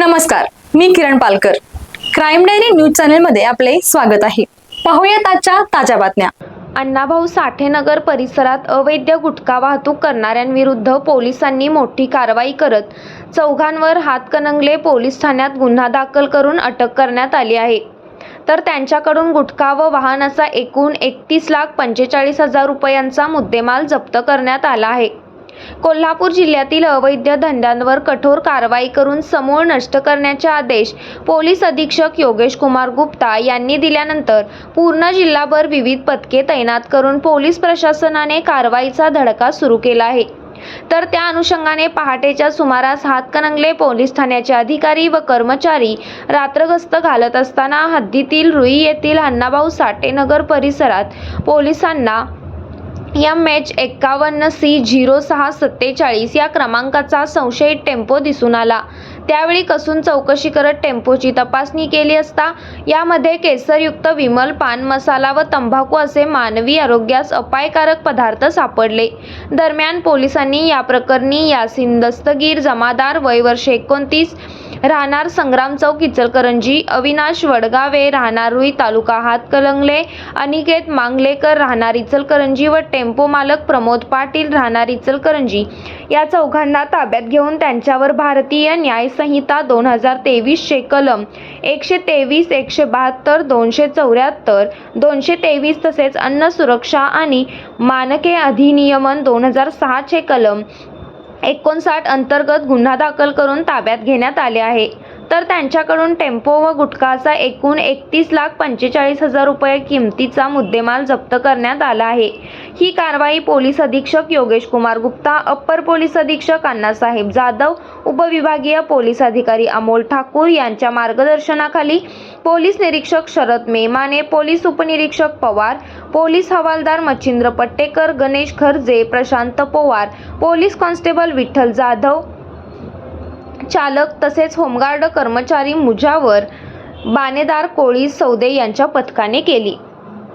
नमस्कार मी Kiran Palkar. Crime diary news चॅनलमध्ये आपले स्वागत आहे. पाहूयात आजच्या ताज्या बातम्या. अण्णाभाऊ साठेनगर परिसरात अवैध गुटखा वाहतूक करणाऱ्यांविरुद्ध पोलिसांनी मोठी कारवाई करत चौघांवर हातकणंगले पोलीस ठाण्यात गुन्हा दाखल करून अटक करण्यात आली आहे. तर त्यांच्याकडून गुटखा व वाहनाचा एकूण एकतीस लाख पंचेचाळीस हजार रुपयांचा मुद्देमाल जप्त करण्यात आला आहे. कोल्हापूर जिल्ह्यातील अवैध धंद्यांवर कठोर कारवाई करून समूळ नष्ट करण्याचे आदेश पोलीस अधीक्षक योगेश कुमार गुप्ता यांनी दिल्यानंतर पूर्ण जिल्हाभर विविध पथके तैनात करून पोलीस प्रशासनाने कारवाईचा धडका सुरू केला आहे. तर त्या अनुषंगाने पहाटेच्या सुमारास हातकणंगले पोलीस ठाण्याचे अधिकारी व कर्मचारी रात्रगस्त घालत असताना हद्दीतील रुई येथील अण्णाभाऊ साठेनगर परिसरात पोलिसांना एम एच एक्कावन्न सी झिरो सहा सत्तेचाळीस या क्रमांकाचा संशयित टेम्पो दिसून आला. त्यावेळी कसून चौकशी करत टेम्पोची तपासणी केली असता यामध्ये केसरयुक्त विमल पान मसाला व तंबाखू असे मानवी आरोग्यास अपायकारक पदार्थ सापडले. दरम्यान पोलिसांनी या प्रकरणी यासिन दस्तगीर जमादार वय वर्ष एकोणतीस राहणार संग्राम चौक इचलकरंजी अविनाश वडगावे राहणार रुई तालुका हातकलंगले अनिकेत मांगलेकर राहणार इचलकरंजी व टेम्पो मालक प्रमोद पाटील राहणार इचलकरंजी. या चौघांना ताब्यात घेऊन त्यांच्यावर भारतीय न्याय संहिता दोन हजार तेवीसचे कलम एकशे तेवीस एकशे बहात्तर दोनशे चौऱ्याहत्तर दोनशे तेवीस तसेच अन्न सुरक्षा आणि मानके अधिनियमन दोन हजार सहाचे कलम एकोणसाठ अंतर्गत गुन्हा दाखल करून ताब्यात घेण्यात आले आहे. तर त्यांच्याकडून टेम्पो व गुटखाचा एकूण एकतीस लाख पंचेचाळीस हजार रुपये किमतीचा मुद्देमाल जप्त करण्यात आला आहे. ही कारवाई पोलीस अधीक्षक योगेश कुमार गुप्ता अप्पर पोलीस अधीक्षक अण्णासाहेब जाधव उपविभागीय पोलीस अधिकारी अमोल ठाकूर यांच्या मार्गदर्शनाखाली पोलीस निरीक्षक शरद मेमाने पोलीस उपनिरीक्षक पवार पोलीस हवालदार मच्छिंद्र पट्टेकर गणेश खर्जे प्रशांत पवार पोलीस कॉन्स्टेबल विठ्ठल जाधव चालक तसेच होमगार्ड कर्मचारी मुजावर बानेदार कोळी सौदे यांच्या पथकाने केली.